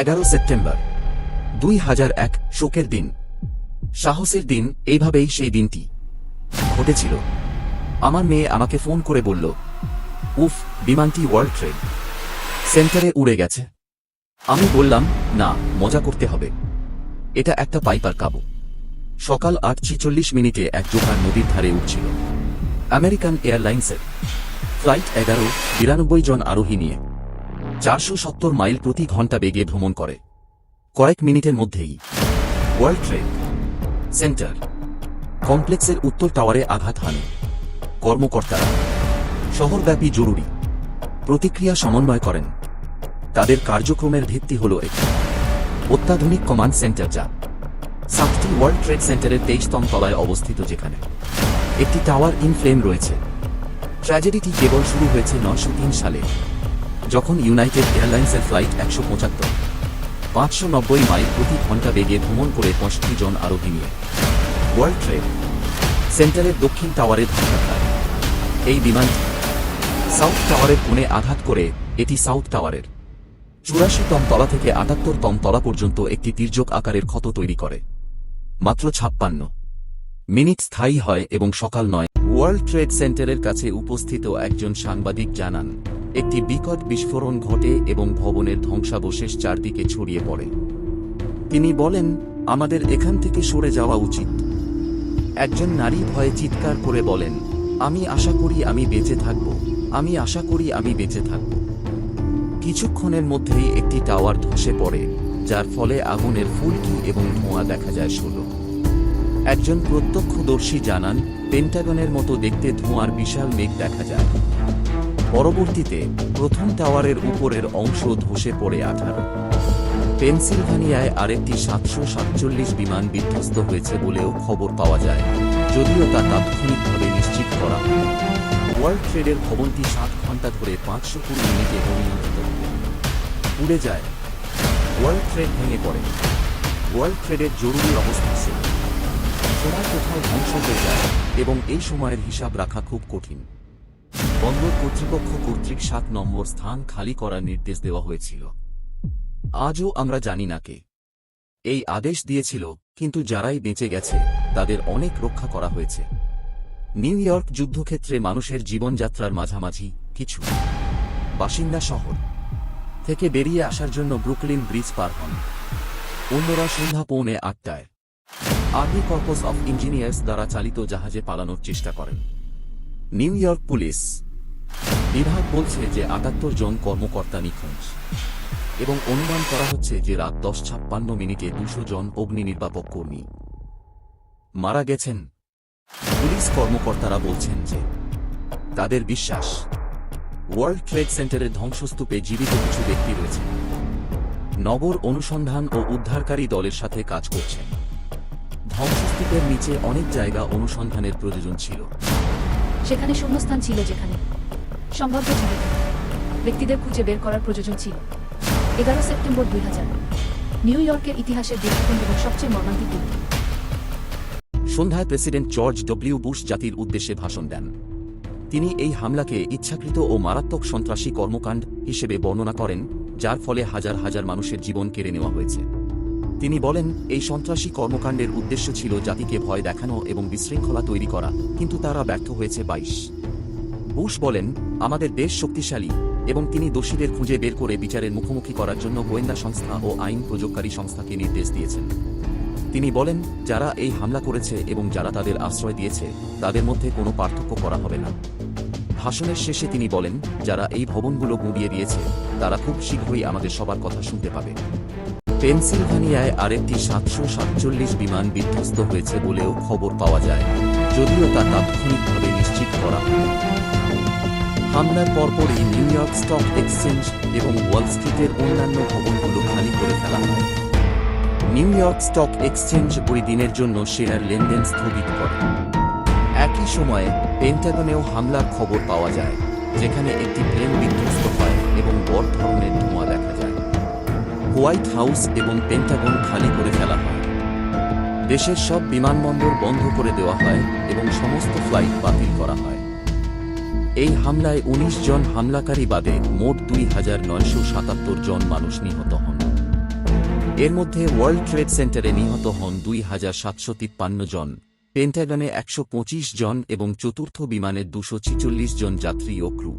এগারো সেপ্টেম্বর। দুই হাজার এক শোকের দিন। সাহসের দিন এইভাবেই সেই দিনটি ঘটেছিল। আমার মেয়ে আমাকে ফোন করে বলল, উফ, বিমানটি ওয়ার্ল্ড ট্রেড। সেন্টারে উড়ে গেছে। আমি বললাম, না, মজা করতে হবে। এটা একটা পাইপার কাবু। সকাল আট ছিচল্লিশ মিনিটে এক জোকার নদীর ধারে উঠছিল। আমেরিকান এয়ারলাইন্সের। ফ্লাইট এগারো, বিরানব্বই জন আরোহী নিয়ে। চারশো সত্তর মাইল প্রতি ঘণ্টা বেগে ভ্রমণ করে। কয়েক মিনিটের মধ্যেই ওয়ার্ল্ড ট্রেড সেন্টার কমপ্লেক্সের উত্তর টাওয়ারে আঘাত হানে কর্মকর্তারা। শহরব্যাপী জরুরি প্রতিক্রিয়া সমন্বয় করেন। তাদের কার্যক্রমের ভিত্তি হল একটি অত্যাধুনিক কমান্ড সেন্টার যা সাতটি ওয়ার্ল্ড ট্রেড সেন্টারের তেইশতম তলায় অবস্থিত যেখানে একটি টাওয়ার ইন ফ্লেম রয়েছে। ট্র্যাজেডিটি কেবল শুরু হয়েছে নশো সালে। যখন ইউনাইটেড এয়ারলাইন্সের ফ্লাইট একশো পঁচাত্তর, পাঁচশো নব্বই মাইল প্রতি ঘণ্টা বেগে ভ্রমণ করে পঁয়ষট্টি জন আরোহী নিয়ে। ওয়ার্ল্ড ট্রেড সেন্টারের দক্ষিণ টাওয়ারে ধাক্কা খায়। এই বিমানটি সাউথ টাওয়ারের কোণে আঘাত করে, এটি সাউথ টাওয়ারের চুরাশি তম তলা থেকে আটাত্তর তম তলা পর্যন্ত একটি তির্যক আকারের ক্ষত তৈরি করে। মাত্র ছাপ্পান্ন। মিনিট স্থায়ী হয় এবং সকাল নয়। ওয়ার্ল্ড ট্রেড সেন্টারের কাছে উপস্থিত একজন সাংবাদিক জানান একটি বিকট বিস্ফোরণ ঘটে এবং ভবনের ধ্বংসাবশেষ চারদিকে ছড়িয়ে পড়ে। তিনি বলেন, আমাদের এখান থেকে সরে যাওয়া উচিত। একজন নারী ভয়ে চিৎকার করে বলেন, আমি আশা করি আমি বেঁচে থাকব। আমি আশা করি আমি বেঁচে থাকব। কিছুক্ষণের মধ্যেই একটি টাওয়ার ধসে পড়ে, যার ফলে আগুনের ফুলকি এবং ধোঁয়া দেখা যায় ষোলো। একজন প্রত্যক্ষদর্শী জানান, পেন্টাগনের মতো দেখতে ধোঁয়ার বিশাল মেঘ দেখা যায়। পরবর্তীতে প্রথম টাওয়ারের উপরের অংশ ধসে পড়ে আঠারো। পেনসিলভানিয়ায় আরেকটি সাতশো সাতচল্লিশ বিমান বিধ্বস্ত হয়েছে বলেও খবর পাওয়া যায়, যদিও তা তাৎক্ষণিকভাবে নিশ্চিত করা হয় ওয়ার্ল্ড ট্রেডের ভবনটি সাত ঘণ্টা ধরে পাঁচশো কুড়ি মিনিটে অনিয়ন্ত্রিত উড়ে যায়। ওয়ার্ল্ড ট্রেড ভেঙে পড়ে। ওয়ার্ল্ড ট্রেডের জরুরি অবস্থা ছিল। সময় কোথাও ধ্বংস হয়ে যায় এবং এই সময়ের হিসাব রাখা খুব কঠিন। বন্দর কর্তৃপক্ষ কর্তৃক সাত নম্বর স্থান খালি করার নির্দেশ দেওয়া হয়েছিল। আজও আমরা জানি না কে। এই আদেশ দিয়েছিল, কিন্তু যারাই বেঁচে গেছে, তাদের অনেক রক্ষা করা হয়েছে। নিউ ইয়র্ক যুদ্ধক্ষেত্রে মানুষের জীবনযাত্রার মাঝামাঝি কিছু। বাসিন্দা শহর থেকে বেরিয়ে আসার জন্য ব্রুকলিন ব্রিজ পার হন। অন্যরা সন্ধ্যা পৌনে আটটায়। আর্মি কর্পস অফ ইঞ্জিনিয়ার্স দ্বারা চালিত জাহাজে পালানোর চেষ্টা করেন। New York police. বিভাগ বলছে যে আটাত্তর জন কর্মকর্তা নিখোঁজ এবং অনুমান করা হচ্ছে যে রাত দশ ছাপ্পান্ন মিনিটে দুশো জন অগ্নি নির্বাপক কর্মী মারা গেছেন। পুলিশ কর্মকর্তারা বলছেন যে তাদের বিশ্বাস, ওয়ার্ল্ড ট্রেড সেন্টারের ধ্বংসস্তূপে জীবিত কিছু ব্যক্তি রয়েছে। নগর অনুসন্ধান ও উদ্ধারকারী দলের সাথে কাজ করছেন। ধ্বংসস্তূপের নিচে অনেক জায়গা অনুসন্ধানের প্রয়োজন ছিল। সেখানে শূন্যস্থান ছিল যেখানে। সম্ভাব্য ব্যক্তিদের খুঁজে বের করার প্রয়োজন ছিল। এগারো সেপ্টেম্বর দুই হাজার। নিউ ইয়র্কের ইতিহাসের দীর্ঘতম এবং সবচেয়ে মর্মান্তিক দিন। সন্ধ্যায় প্রেসিডেন্ট জর্জ ডব্লিউ বুশ জাতির উদ্দেশ্যে ভাষণ দেন। তিনি এই হামলাকে ইচ্ছাকৃত ও মারাত্মক সন্ত্রাসী কর্মকাণ্ড হিসেবে বর্ণনা করেন, যার ফলে হাজার হাজার মানুষের জীবন কেড়ে নেওয়া হয়েছে। তিনি বলেন, এই সন্ত্রাসী কর্মকাণ্ডের উদ্দেশ্য ছিল জাতিকে ভয় দেখানো এবং বিশৃঙ্খলা তৈরি করা, কিন্তু তারা ব্যর্থ হয়েছে বাইশ। বুশ বলেন, আমাদের দেশ শক্তিশালী এবং তিনি দোষীদের খুঁজে বের করে বিচারের মুখোমুখি করার জন্য গোয়েন্দা সংস্থা ও আইন প্রযোগকারী সংস্থাকে নির্দেশ দিয়েছেন। তিনি বলেন, যারা এই হামলা করেছে এবং যারা তাদের আশ্রয় দিয়েছে, তাদের মধ্যে কোনো পার্থক্য করা হবে না। ভাষণের শেষে তিনি বলেন, যারা এই ভবনগুলো গুঁড়িয়ে দিয়েছে, তারা খুব শীঘ্রই আমাদের সবার কথা শুনতে পাবে। পেনসিলভানিয়ায় আরেকটি সাতশো সাতচল্লিশ বিমান বিধ্বস্ত হয়েছে বলেও খবর পাওয়া যায়, যদিও তা তাৎক্ষণিকভাবে নিশ্চিত করা হয় হামলার পরপরই নিউ ইয়র্ক স্টক এক্সচেঞ্জ এবং ওয়াল স্ট্রিটের অন্যান্য ভবনগুলো খালি করে ফেলা হয়। নিউ ইয়র্ক স্টক এক্সচেঞ্জ ওই দিনের জন্য শেয়ার লেনদেন স্থগিত করে। একই সময়ে পেন্টাগনেও হামলার খবর পাওয়া যায়, যেখানে একটি প্লেন বিধ্বস্ত হয় এবং বড় ধরনের ধোঁয়া দেখা যায়। হোয়াইট হাউস এবং পেন্টাগন খালি করে ফেলা হয়। দেশের সব বিমানবন্দর বন্ধ করে দেওয়া হয় এবং সমস্ত ফ্লাইট বাতিল করা হয়। এই হামলায় ১৯ জন হামলাকারী বাদে মোট দুই হাজার নয়শো সাতাত্তর জন মানুষ নিহত হন। এর মধ্যে ওয়ার্ল্ড ট্রেড সেন্টারে নিহত হন দুই হাজার সাতশো তিপ্পান্ন জন, পেন্টাগনে একশো পঁচিশ জন এবং চতুর্থ বিমানের দুশো ছিচল্লিশ জন যাত্রী ও ক্রু।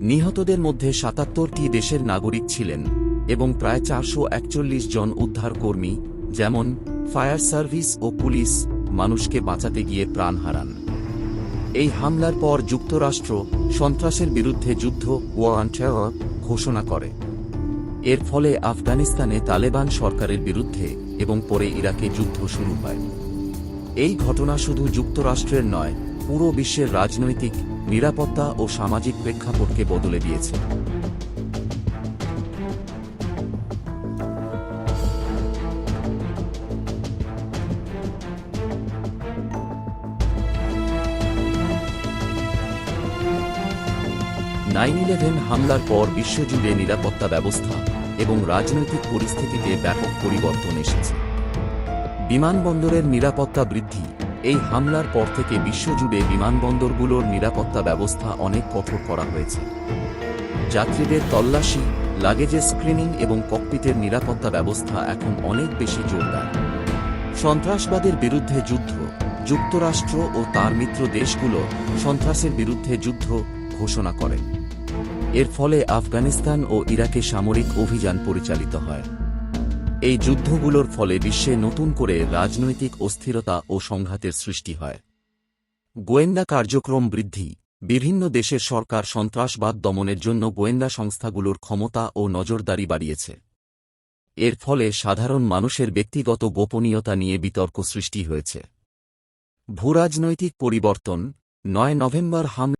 নিহতদের মধ্যে সাতাত্তরটি দেশের নাগরিক ছিলেন। এবং প্রায় চারশো একচল্লিশ জন উদ্ধারকর্মী, যেমন ফায়ার সার্ভিস ও পুলিশ, মানুষকে বাঁচাতে গিয়ে প্রাণ হারান। এই হামলার পর যুক্তরাষ্ট্র সন্ত্রাসের বিরুদ্ধে যুদ্ধ টেরর ঘোষণা করে। এর ফলে আফগানিস্তানে তালেবান সরকারের বিরুদ্ধে এবং পরে ইরাকে যুদ্ধ শুরু হয়। এই ঘটনা শুধু যুক্তরাষ্ট্রের নয়, পুরো বিশ্বের রাজনৈতিক, নিরাপত্তা ও সামাজিক প্রেক্ষাপটকে বদলে দিয়েছে। নাইন ইলেভেন হামলার পর বিশ্বজুড়ে নিরাপত্তা ব্যবস্থা এবং রাজনৈতিক পরিস্থিতিতে ব্যাপক পরিবর্তন এসেছে। বিমানবন্দরের নিরাপত্তা বৃদ্ধি এই হামলার পর থেকে বিশ্বজুড়ে বিমানবন্দরগুলোর নিরাপত্তা ব্যবস্থা অনেক কঠোর করা হয়েছে। যাত্রীদের তল্লাশি লাগেজের স্ক্রিনিং এবং ককপিটের নিরাপত্তা ব্যবস্থা এখন অনেক বেশি জোরদার। সন্ত্রাসবাদের বিরুদ্ধে যুদ্ধ, যুক্তরাষ্ট্র ও তার মিত্র দেশগুলো সন্ত্রাসের বিরুদ্ধে যুদ্ধ ঘোষণা করে এর ফলে আফগানিস্তান ও ইরাকে সামরিক অভিযান পরিচালিত হয়। এই যুদ্ধগুলোর ফলে বিশ্বে নতুন করে রাজনৈতিক অস্থিরতা ও সংঘাতের সৃষ্টি হয়। গোয়েন্দা কার্যক্রম বৃদ্ধি। বিভিন্ন দেশের সরকার সন্ত্রাসবাদ দমনের জন্য গোয়েন্দা সংস্থাগুলোর ক্ষমতা ও নজরদারি বাড়িয়েছে। এর ফলে সাধারণ মানুষের ব্যক্তিগত গোপনীয়তা নিয়ে বিতর্ক সৃষ্টি হয়েছে। ভূরাজনৈতিক পরিবর্তন। নয় নভেম্বর হামলা